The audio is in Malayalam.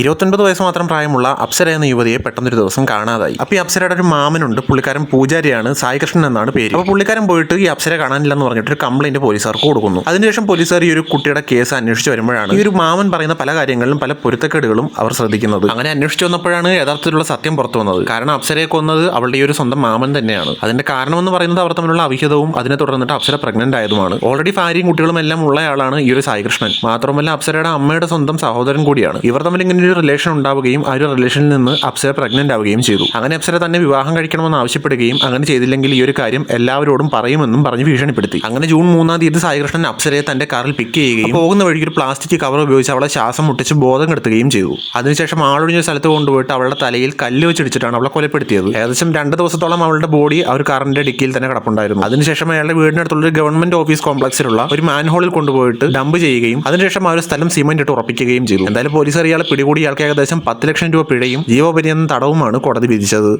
ഇരുപത്തൊൻപത് വയസ്സ് മാത്രം പ്രായമുള്ള അപ്സര എന്ന യുവതിയെ പെട്ടെന്നൊരു ദിവസം കാണാതായി. അപ്പോൾ ഈ അപ്സരയുടെ ഒരു മാമനുണ്ട് പുള്ളിക്കാരൻ പൂജാരിയാണ് സായികൃഷ്ണൻ എന്നാണ് പേര്. അപ്പോൾ പുള്ളിക്കാരൻ പോയിട്ട് ഈ അപ്സര കാണാനില്ലെന്ന് പറഞ്ഞിട്ട് ഒരു കംപ്ലൈന്റ് പോലീസുകാർക്ക് കൊടുക്കുന്നു. അതിനുശേഷം പോലീസുകാർ ഈ ഒരു കുട്ടിയുടെ കേസ് അന്വേഷിച്ച് വരുമ്പോഴാണ് ഈ ഒരു മാമൻ പറയുന്ന പല കാര്യങ്ങളിലും പല പൊരുത്തക്കേടുകളും അവർ ശ്രദ്ധിക്കുന്നത്. അങ്ങനെ അന്വേഷിച്ച് വന്നപ്പോഴാണ് യഥാർത്ഥത്തിലുള്ള സത്യം പുറത്തു വന്നത്. കാരണം അപ്സരയെ കൊന്നത് അവളുടെ ഈ ഒരു സ്വന്തം മാമൻ തന്നെയാണ്. അതിന്റെ കാരണമെന്ന് പറയുന്നത് അവർ തമ്മിലുള്ള അവിഹിതവും അതിനെ തുടർന്നിട്ട് അപ്സര പ്രഗ്നന്റ് ആയതുമാണ്. ഓൾറെഡി ഭാര്യയും കുട്ടികളും എല്ലാം ഉള്ളയാളാണ് ഈ ഒരു സായികൃഷ്ണൻ. മാത്രമല്ല അപ്സരയുടെ അമ്മയുടെ സ്വന്തം സഹോദരൻ കൂടിയാണ്. ഇവർ തമ്മിൽ ഇങ്ങനെ ഒരു റിലേഷൻ ഉണ്ടാവുകയും ആ ഒരു റിലേഷനിൽ നിന്ന് അപ്സര പ്രഗ്നന്റ് ആവുകയും ചെയ്തു. അങ്ങനെ അപ്സര തന്നെ വിവാഹം കഴിക്കണമെന്ന് ആവശ്യപ്പെടുകയും അങ്ങനെ ചെയ്തില്ലെങ്കിൽ ഈ ഒരു കാര്യം എല്ലാവരോടും പറയുമെന്നും പറഞ്ഞ് ഭീഷണിപ്പെടുത്തി. അങ്ങനെ ജൂൺ മൂന്നാം തീയതി സായികൃഷ്ണൻ അപ്സരയെ തന്റെ കാറിൽ പിക്ക് ചെയ്യുകയും പോകുന്ന വഴിക്ക് ഒരു പ്ലാസ്റ്റിക് കവർ ഉപയോഗിച്ച് അവളെ ശ്വാസം മുട്ടിച്ച് ബോധം കെടുത്തുകയും ചെയ്തു. അതിനുശേഷം ആളൊഴിഞ്ഞ സ്ഥലത്ത് കൊണ്ടുപോയിട്ട് അവളുടെ തലയിൽ കല്ല് വെച്ചിടിച്ചിട്ടാണ് അവളെ കൊലപ്പെടുത്തിയത്. ഏകദേശം രണ്ട് ദിവസത്തോളം അവളുടെ ബോഡി ആ ഒരു കാറിന്റെ ഡിക്കിയിൽ തന്നെ കിടപ്പുണ്ടായിരുന്നു. അതിനുശേഷം അയാളുടെ വീടിനടുത്തുള്ള ഒരു ഗവൺമെന്റ് ഓഫീസ് കോംപ്ലക്സിലുള്ള ഒരു മാൻഹോളിൽ കൊണ്ടുപോയിട്ട് ഡംപ് ചെയ്യുകയും അതിനുശേഷം ആ ഒരു സ്ഥലം സിമെന്റ് ഇട്ട് ഉറപ്പിക്കുകയും ചെയ്തു. എന്തായാലും പോലീസ് അറിയാളെ പിടികൂടി ഇയാൾക്ക് ഏകദേശം പത്ത് ലക്ഷം രൂപ പിഴയും ജീവപര്യന്തം തടവുമാണ് കോടതി വിധിച്ചത്.